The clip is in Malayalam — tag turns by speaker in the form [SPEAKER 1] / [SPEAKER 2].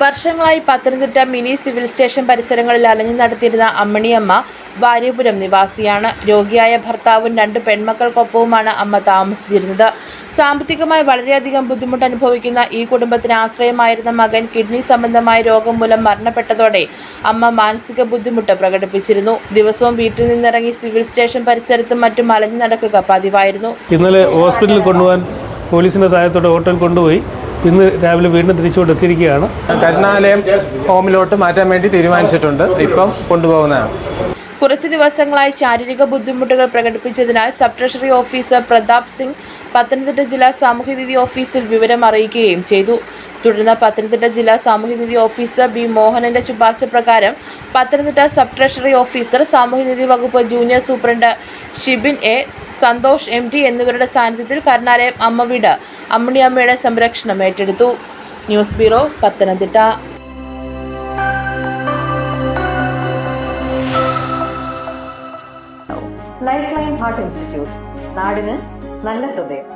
[SPEAKER 1] വർഷങ്ങളായി പത്തനംതിട്ട മിനി സിവിൽ സ്റ്റേഷൻ പരിസരങ്ങളിൽ അലഞ്ഞു നടത്തിയിരുന്ന അമ്മണിയമ്മ വാര്യപുരം നിവാസിയാണ്. രോഗിയായ ഭർത്താവും രണ്ട് പെൺമക്കൾക്കൊപ്പവുമാണ് അമ്മ താമസിച്ചിരുന്നത്. സാമ്പത്തികമായി വളരെയധികം ബുദ്ധിമുട്ട് അനുഭവിക്കുന്ന ഈ കുടുംബത്തിന് ആശ്രയമായിരുന്ന മകൻ കിഡ്നി സംബന്ധമായ രോഗം മൂലം മരണപ്പെട്ടതോടെ അമ്മ മാനസിക ബുദ്ധിമുട്ട് പ്രകടിപ്പിച്ചിരുന്നു. ദിവസവും വീട്ടിൽ നിന്നിറങ്ങി സിവിൽ സ്റ്റേഷൻ പരിസരത്തും മറ്റും അലഞ്ഞു നടക്കുക പതിവായിരുന്നു.
[SPEAKER 2] ഇന്നലെ ഹോസ്പിറ്റലിൽ കൊണ്ടുപോകാൻ പോലീസിന്റെ സഹായത്തോടെ ഹോട്ടൽ കൊണ്ടുപോയി. ഇന്ന് രാവിലെ വീണ്ടും തിരിച്ചുകൊണ്ട് എത്തിയിരിക്കുകയാണ്
[SPEAKER 3] കരുണാലയം ഹോമിലോട്ട് മാറ്റാൻ വേണ്ടി തീരുമാനിച്ചിട്ടുണ്ട്. ഇപ്പം കൊണ്ടുപോകുന്നതാണ്.
[SPEAKER 1] കുറച്ച് ദിവസങ്ങളായി ശാരീരിക ബുദ്ധിമുട്ടുകൾ പ്രകടിപ്പിച്ചതിനാൽ sub treasury officer Pratap Singh Pathanamthitta ജില്ലാ സാമൂഹ്യനീതി ഓഫീസിൽ വിവരം അറിയിക്കുകയും ചെയ്തു. തുടർന്ന് പത്തനംതിട്ട ജില്ലാ സാമൂഹ്യനീതി ഓഫീസർ ബി മോഹനന്റെ ശുപാർശ പ്രകാരം പത്തനംതിട്ട സബ് ട്രഷറി ഓഫീസർ സാമൂഹ്യനീതി വകുപ്പ് junior superintendent Shibin A Santhosh M എന്നിവരുടെ സാന്നിധ്യത്തിൽ കരുണാലയം അമ്മ വീട് അമ്മണിയമ്മയുടെ സംരക്ഷണം ഏറ്റെടുത്തു. News bureau Pathanamthitta.
[SPEAKER 4] Life line heart institute നാടിന് നല്ല ഹൃദയം.